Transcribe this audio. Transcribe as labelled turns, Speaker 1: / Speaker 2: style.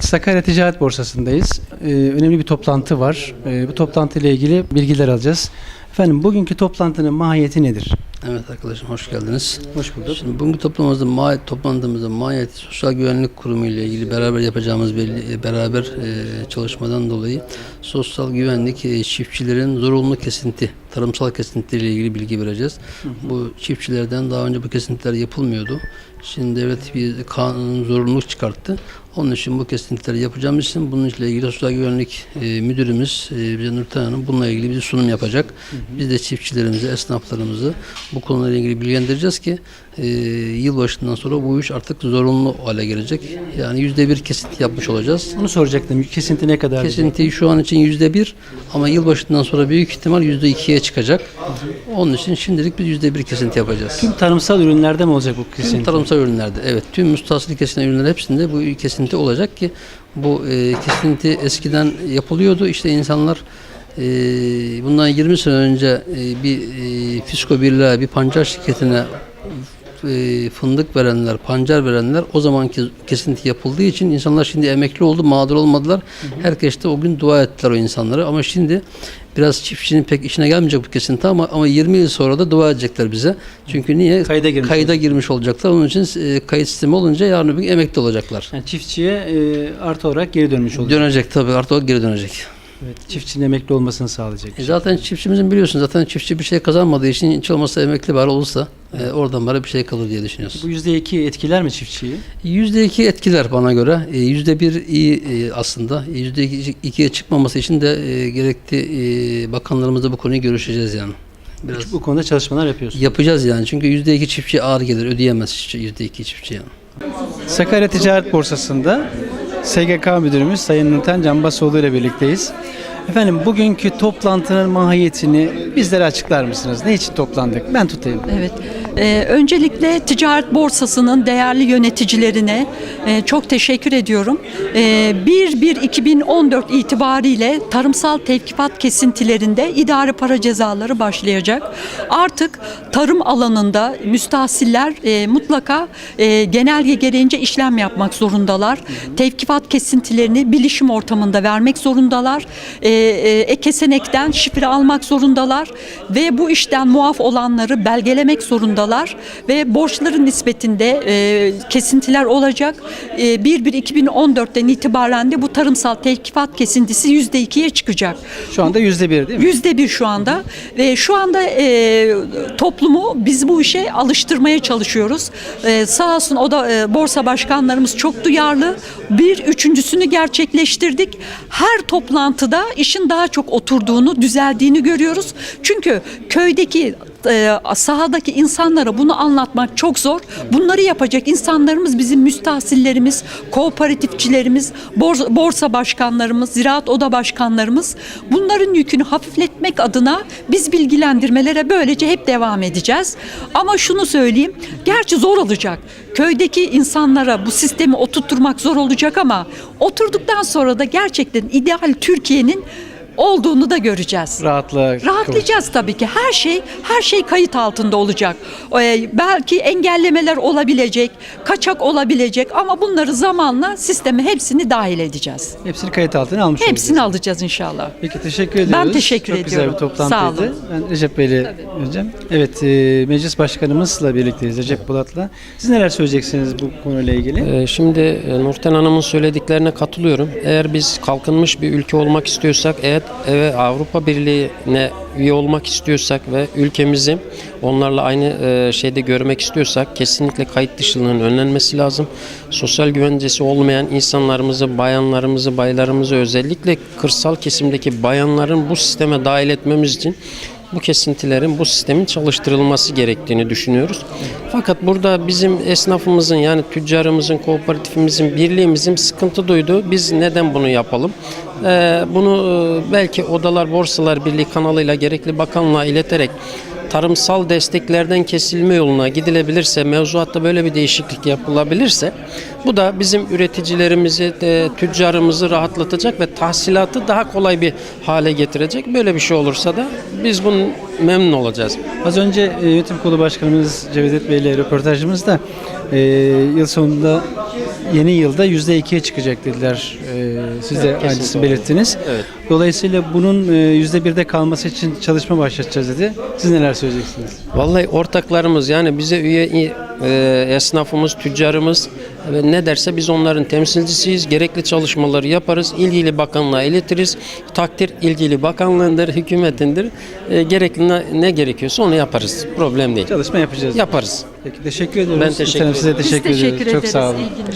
Speaker 1: Sakarya Ticaret Borsası'ndayız. Ee, önemli bir toplantı var. Ee, bu toplantı ile ilgili bilgiler alacağız. Efendim bugünkü toplantının mahiyeti nedir?
Speaker 2: Evet arkadaşım hoş geldiniz.
Speaker 1: Hoş bulduk.
Speaker 2: Şimdi bugünkü toplantımızda ma toplantımızda mahiyeti Sosyal Güvenlik Kurumu ile ilgili beraber yapacağımız belli, e, beraber e, çalışmadan dolayı sosyal güvenlik e, çiftçilerin zorunlu kesinti, tarımsal kesinti ile ilgili bilgi vereceğiz. Bu çiftçilerden daha önce bu kesintiler yapılmıyordu. Şimdi devlet bir kanun zorunluluk çıkarttı. Onun için bu kesintileri yapacağımız için bunun ile ilgili Sosyal Güvenlik e, Müdürümüz e, bize Nurten Hanım bununla ilgili bir sunum yapacak. Biz de çiftçilerimizi, esnaflarımızı bu konularla ilgili bilgilendireceğiz ki e, yılbaşından sonra bu iş artık zorunlu hale gelecek. Yani yüzde bir kesinti yapmış olacağız.
Speaker 1: Onu soracaktım. Kesinti ne kadar?
Speaker 2: Kesinti şu an için yüzde bir ama yılbaşından sonra büyük ihtimal yüzde ikiye çıkacak. Onun için şimdilik biz yüzde bir kesinti yapacağız.
Speaker 1: Tüm tarımsal ürünlerde mi olacak bu
Speaker 2: Tüm
Speaker 1: kesinti?
Speaker 2: tarımsal ürünlerde evet tüm müstahsil kesilen ürünler hepsinde bu kesinti olacak ki bu e, kesinti eskiden yapılıyordu işte insanlar e, bundan 20 sene önce e, bir e, fisko birliğe bir pancar şirketine e, fındık verenler, pancar verenler o zamanki kesinti yapıldığı için insanlar şimdi emekli oldu, mağdur olmadılar. Herkes de o gün dua ettiler o insanları ama şimdi biraz çiftçinin pek işine gelmeyecek bu kesinti ama ama 20 yıl sonra da dua edecekler bize. Çünkü niye?
Speaker 1: Kayda girmiş
Speaker 2: Kayda girmiş olacaklar. Onun için e, kayıt sistemi olunca yarın öbür gün emekli olacaklar.
Speaker 1: Yani çiftçiye e, artı olarak geri dönmüş olacak.
Speaker 2: Dönecek tabii artık o geri dönecek.
Speaker 1: Evet, çiftçinin emekli olmasını sağlayacak.
Speaker 2: E zaten çiftçimizin biliyorsun zaten çiftçi bir şey kazanmadığı için hiç olmazsa emekli bari olursa e, oradan bari bir şey kalır diye düşünüyoruz.
Speaker 1: Bu yüzde iki etkiler mi çiftçiyi?
Speaker 2: Yüzde iki etkiler bana göre. E, Yüzde bir iyi e, aslında. Yüzde iki- ikiye çıkmaması için de e, gerekli e, bakanlarımızla bu konuyu görüşeceğiz yani. Biraz
Speaker 1: Bu konuda çalışmalar yapıyorsunuz.
Speaker 2: yapacağız yani. Çünkü yüzde iki çiftçi ağır gelir. Ödeyemez yüzde iki çiftçi yani.
Speaker 1: Sakarya Ticaret Borsası'nda SGK Müdürümüz Sayın Nurten Canbasoğlu ile birlikteyiz. Efendim bugünkü toplantının mahiyetini bizlere açıklar mısınız? Ne için toplandık? Ben tutayım.
Speaker 3: Evet. Ee, öncelikle ticaret borsasının değerli yöneticilerine e, çok teşekkür ediyorum. Ee, 1-1-2014 itibariyle tarımsal tevkifat kesintilerinde idari para cezaları başlayacak. Artık tarım alanında müstahsiller e, mutlaka e, genelge gereğince işlem yapmak zorundalar. Tevkifat kesintilerini bilişim ortamında vermek zorundalar. E, e, ekesenekten şifre almak zorundalar ve bu işten muaf olanları belgelemek zorundalar ve borçların nispetinde e, kesintiler olacak. E, 1-1-2014'ten itibaren de bu tarımsal tevkifat kesintisi %2'ye çıkacak.
Speaker 1: Şu anda yüzde bir değil mi?
Speaker 3: Yüzde bir şu anda ve şu anda e, toplumu biz bu işe alıştırmaya çalışıyoruz. E, sağ olsun o da e, borsa başkanlarımız çok duyarlı. Bir üçüncüsünü gerçekleştirdik. Her toplantıda işin daha çok oturduğunu, düzeldiğini görüyoruz. Çünkü köydeki e, sahadaki insanlara bunu anlatmak çok zor. Bunları yapacak insanlarımız bizim müstahsillerimiz, kooperatifçilerimiz, bor- borsa başkanlarımız, ziraat oda başkanlarımız. Bunların yükünü hafifletmek adına biz bilgilendirmelere böylece hep devam edeceğiz. Ama şunu söyleyeyim, gerçi zor olacak. Köydeki insanlara bu sistemi oturtturmak zor olacak ama oturduktan sonra da gerçekten ideal Türkiye'nin olduğunu da göreceğiz.
Speaker 1: Rahatlığa
Speaker 3: Rahatlayacağız tabii ki. Her şey her şey kayıt altında olacak. Ee, belki engellemeler olabilecek, kaçak olabilecek ama bunları zamanla sisteme hepsini dahil edeceğiz.
Speaker 1: Hepsini kayıt altına almış
Speaker 3: Hepsini
Speaker 1: olacağız.
Speaker 3: alacağız inşallah.
Speaker 1: Peki teşekkür ediyoruz.
Speaker 3: teşekkür
Speaker 1: Çok güzel bir
Speaker 3: ediyorum.
Speaker 1: toplantıydı.
Speaker 3: Sağ olun.
Speaker 1: Ben Recep Bey'le hocam. Evet, e, meclis başkanımızla birlikteyiz Recep Bulat'la. Siz neler söyleyeceksiniz bu konuyla ilgili?
Speaker 4: Ee, Şimdi e, Nurten Hanım'ın söylediklerine katılıyorum. Eğer biz kalkınmış bir ülke olmak istiyorsak, eğer eve Avrupa Birliği'ne üye olmak istiyorsak ve ülkemizi onlarla aynı e, şeyde görmek istiyorsak kesinlikle kayıt dışılığının önlenmesi lazım. Sosyal güvencesi olmayan insanlarımızı, bayanlarımızı, baylarımızı özellikle kırsal kesimdeki bayanların bu sisteme dahil etmemiz için bu kesintilerin bu sistemin çalıştırılması gerektiğini düşünüyoruz. Fakat burada bizim esnafımızın yani tüccarımızın, kooperatifimizin, birliğimizin sıkıntı duyduğu biz neden bunu yapalım? Ee, bunu e, belki Odalar Borsalar Birliği kanalıyla gerekli bakanlığa ileterek tarımsal desteklerden kesilme yoluna gidilebilirse, mevzuatta böyle bir değişiklik yapılabilirse bu da bizim üreticilerimizi, de, tüccarımızı rahatlatacak ve tahsilatı daha kolay bir hale getirecek. Böyle bir şey olursa da biz bunun memnun olacağız.
Speaker 1: Az önce e, yönetim kurulu başkanımız Cevdet Bey ile röportajımızda e, yıl sonunda yeni yılda %2'ye çıkacak dediler. Ee, siz de aynısını belirttiniz.
Speaker 4: Evet.
Speaker 1: Dolayısıyla bunun e, %1'de kalması için çalışma başlatacağız dedi. Siz neler söyleyeceksiniz?
Speaker 4: Vallahi ortaklarımız yani bize üye e, esnafımız, tüccarımız e, ne derse biz onların temsilcisiyiz. Gerekli çalışmaları yaparız. İlgili bakanlığa iletiriz. Takdir ilgili bakanlığındır, hükümetindir. E, gerekli ne, ne gerekiyorsa onu yaparız. Problem değil.
Speaker 1: Çalışma yapacağız.
Speaker 4: Yaparız.
Speaker 1: Peki teşekkür ediyoruz.
Speaker 4: Ben teşekkür
Speaker 1: Size
Speaker 4: ederim.
Speaker 3: Biz
Speaker 1: teşekkür,
Speaker 3: teşekkür
Speaker 1: ediyoruz. Çok
Speaker 3: ederiz.
Speaker 1: sağ olun.
Speaker 3: İlginiz-